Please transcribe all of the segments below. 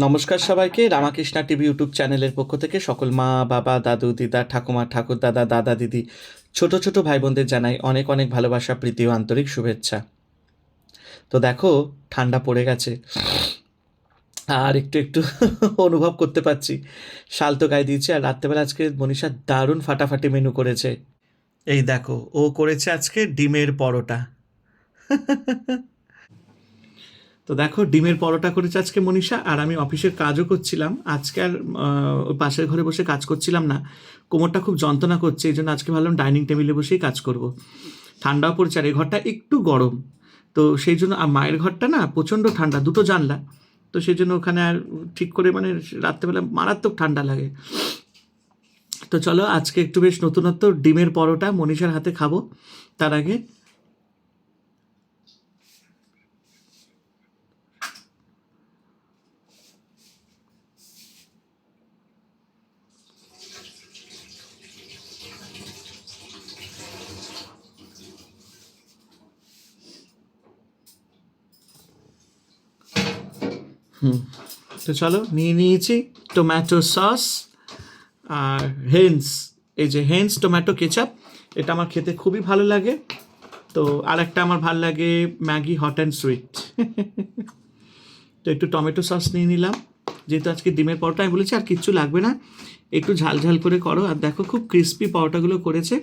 নমস্কার সবাইকে Ramakrishna TV YouTube চ্যানেলের পক্ষ থেকে সকল মা, বাবা, দাদু, দিদা, ঠাকুমা ঠাকুর দাদা দাদা দিদি ছোট ছোট ভাই বোনদের জানাই অনেক অনেক ভালোবাসা, প্রীতি ও আন্তরিক শুভেচ্ছা। তো দেখো, ঠান্ডা পড়ে গেছে। আর একটু একটু অনুভব করতে পারছি। শাল তো গায়ে দিয়েছে আর রাত্রেবেলা আজকে মনীষা দারুণ ফাটাফাটি মেনু করেছে। এই দেখো, ও করেছে আজকে ডিমের পরোটা। তো দেখো, ডিমের পরোটা করেছে আজকে মনীষা, আর আমি অফিসের কাজও করছিলাম। আজকে আর পাশের ঘরে বসে কাজ করছিলাম না। কোমরটা খুব যন্ত্রণা করছে, এই জন্য আজকে ভাবলাম ডাইনিং টেবিলে বসেই কাজ করব। ঠান্ডাও পড়ছে, আর এই ঘরটা একটু গরম। তো সেই জন্য, আর মায়ের ঘরটা না প্রচণ্ড ঠান্ডা, দুটো জানলা। তো সেই জন্য ওখানে আর ঠিক করে মানে রাত্রেবেলা মারাত্মক ঠান্ডা লাগে। তো চলো, আজকে একটু বেশ নতুনত্ব, ডিমের পরোটা মনীষার হাতে খাব। তার আগে তো চলো, নিয়ে নিয়েছি টমেটো সস আর হেন্স এই যে হেন্স টমেটো কেচাপ এটা আমার খেতে খুবই ভালো লাগে। তো আর একটা আমার ভালো লাগে, ম্যাগি হট অ্যান্ড সুইট তো একটু টমেটো সস নিয়ে নিলাম। যেহেতু আজকে ডিমের পরোটা, আমি বলেছি আর কিচ্ছু লাগবে না। একটু ঝাল ঝাল করে করো। আর দেখো, খুব ক্রিস্পি পরোটাগুলো করেছে।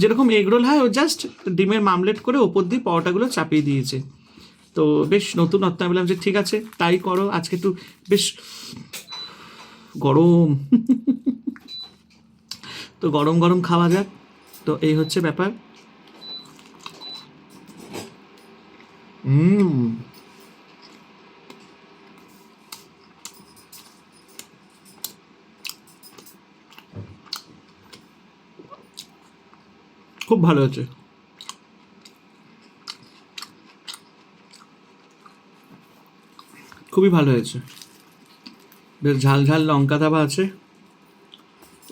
যেরকম এগরোল হয়, ও জাস্ট ডিমের মামলেট করে ওপর দিয়ে পরোটাগুলো চাপিয়ে দিয়েছে। তো বেশ নতুনত্ব আমি বললাম যে ঠিক আছে তাই করো আজকে একটু বেশ গরম। তো গরম গরম খাওয়া যাক তো এই হচ্ছে ব্যাপার। হুম খুব ভালো হচ্ছে খুবই ভালো হয়েছে। বেশ ঝাল ঝাল লঙ্কা দাবা আছে।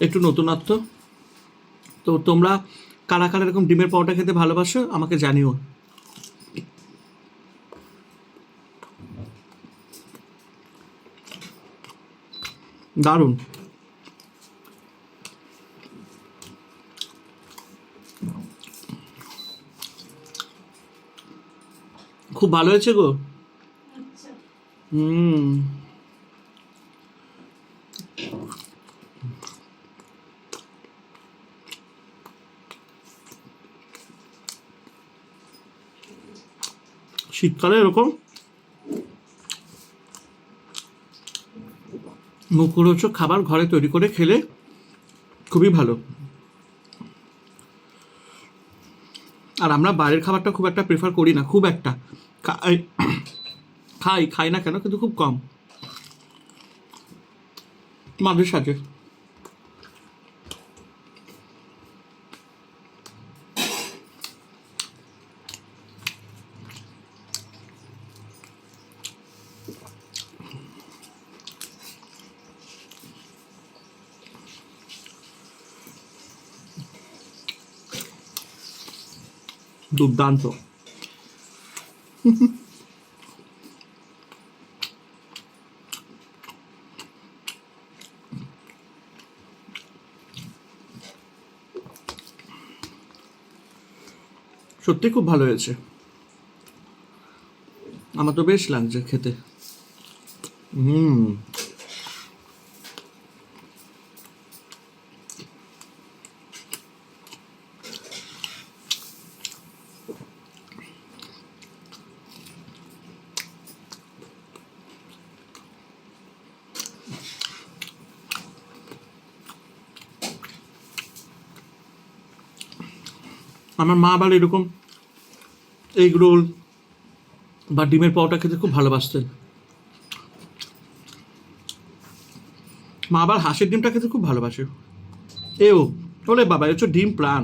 একটু নতুনত্ব। তো তোমরা কারা কারা এরকম ডিমের পরোটা খেতে ভালোবাসো আমাকে জানিও। দারুণ। খুব ভালো হয়েছে গো? হুম শীতকালে এরকম মুখরোচক খাবার ঘরে তৈরি করে খেলে খুবই ভালো। আর আমরা বাইরের খাবারটা খুব একটা প্রেফার করি না, খুব একটা। খাই খাই না কেন কিন্তু খুব কম। মাঝে সাঝে দুর্দান্ত। সত্যি খুব ভালো হয়েছে। আমার তো বেশ লাগছে খেতে। হুম। আমার মা আবার এরকম এগ রোল বা ডিমের পাওয়াটা খেতে খুব ভালোবাসতেন। মা আবার হাঁসের ডিমটা খেতে খুব ভালোবাসে। এও বলে বাবা, এ ডিম প্রাণ।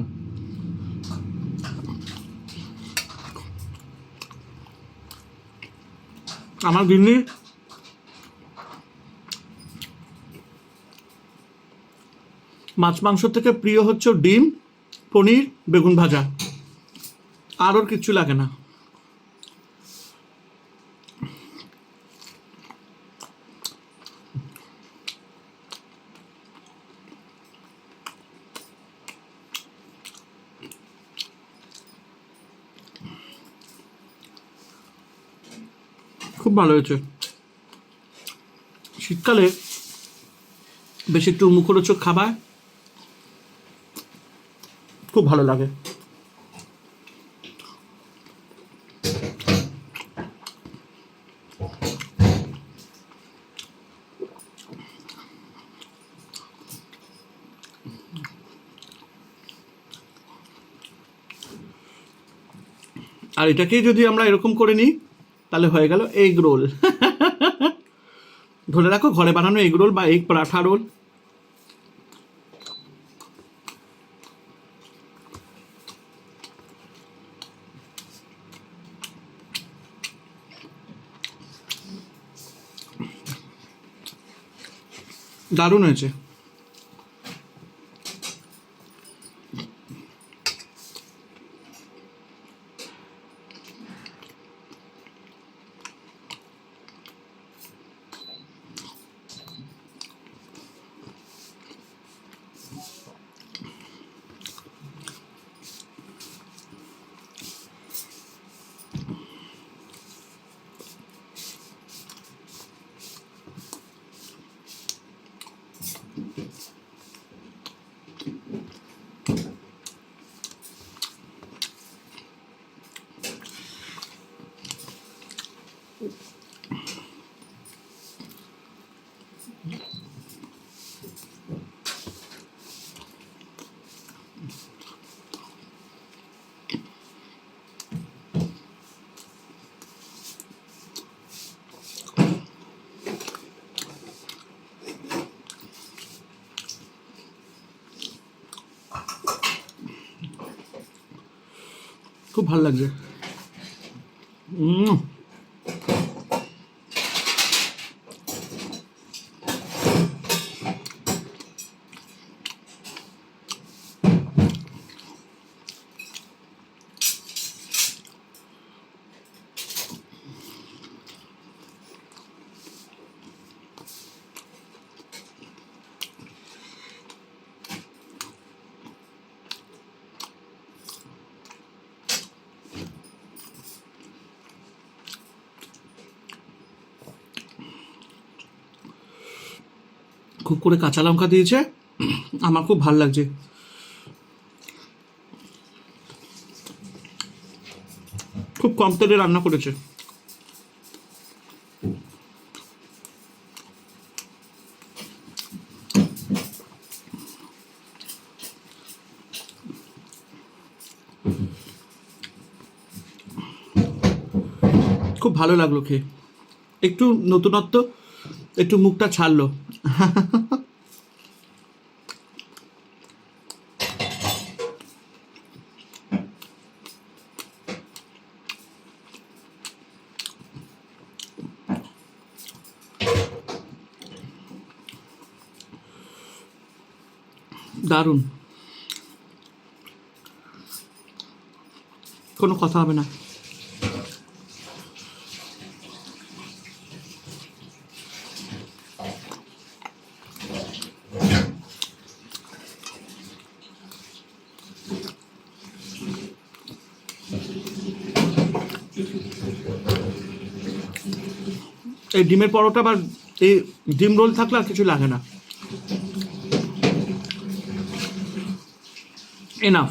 আমার গিন্নি, মাছ মাংস থেকে প্রিয় হচ্ছে ডিম। পনির, বেগুন ভাজা। আর ওর কিচ্ছু লাগে না। খুব ভালো হয়েছে। শীতকালে বেশি একটু মুখরোচক খাবার খুব ভালো লাগে। আর এটাকেই যদি আমরা এরকম করে নিই, তাহলে হয়ে গেল এগ রোল। ধরে রাখো, ঘরে বানানো এগ রোল বা এগ পরাঠা রোল। দারুণ হয়েছে। খুব ভালো লাগছে উম। খুব করে কাঁচা লঙ্কা দিয়েছে। আমার খুব ভালো লাগছে। খুব কম তেলে রান্না করেছে। খুব ভালো লাগল খেয়ে। একটু নতুনত্ব, একটু মুখটা ছাড়লো। দারুণ কোনো কথা হবে না এই ডিমের পরোটা বা এই ডিম রোল থাকলে আর কিছু লাগে না। এনাফ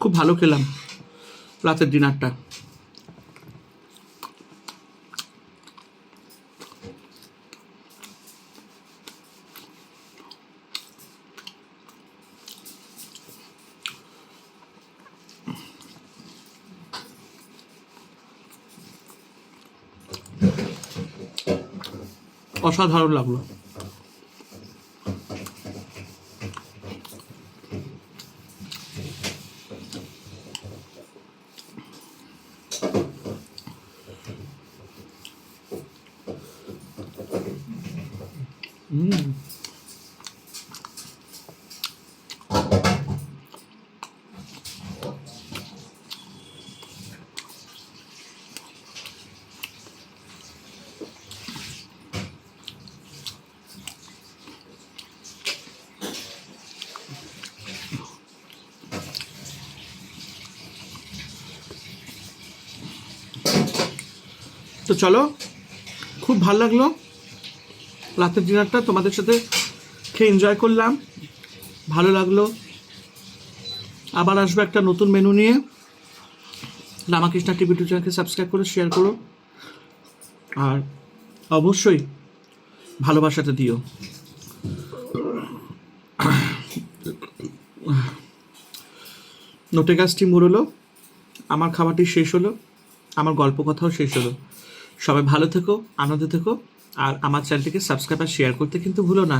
খুব ভালো খেলাম রাতের ডিনারটা। অসাধারণ লাগল। তো চলো, খুব ভালো লাগল। রাতের ডিনারটা তোমাদের সাথে খেয়ে এনজয় করলাম। ভালো লাগল। আবার আসব একটা নতুন মেনু নিয়ে। রামাকৃষ্ণা টিভি টু চ্যানেলকে সাবস্ক্রাইব করো শেয়ার করো। আর অবশ্যই ভালোবাসাটা দিও। নোটে গাছটি মুড়লো আমার খাবারটি শেষ হলো। আমার গল্প কথাও শেষ হলো। সবাই ভালো থেকো, আনন্দে থেকো, আর আমার চ্যানেলটিকে সাবস্ক্রাইব আর শেয়ার করতে কিন্তু ভুলো না।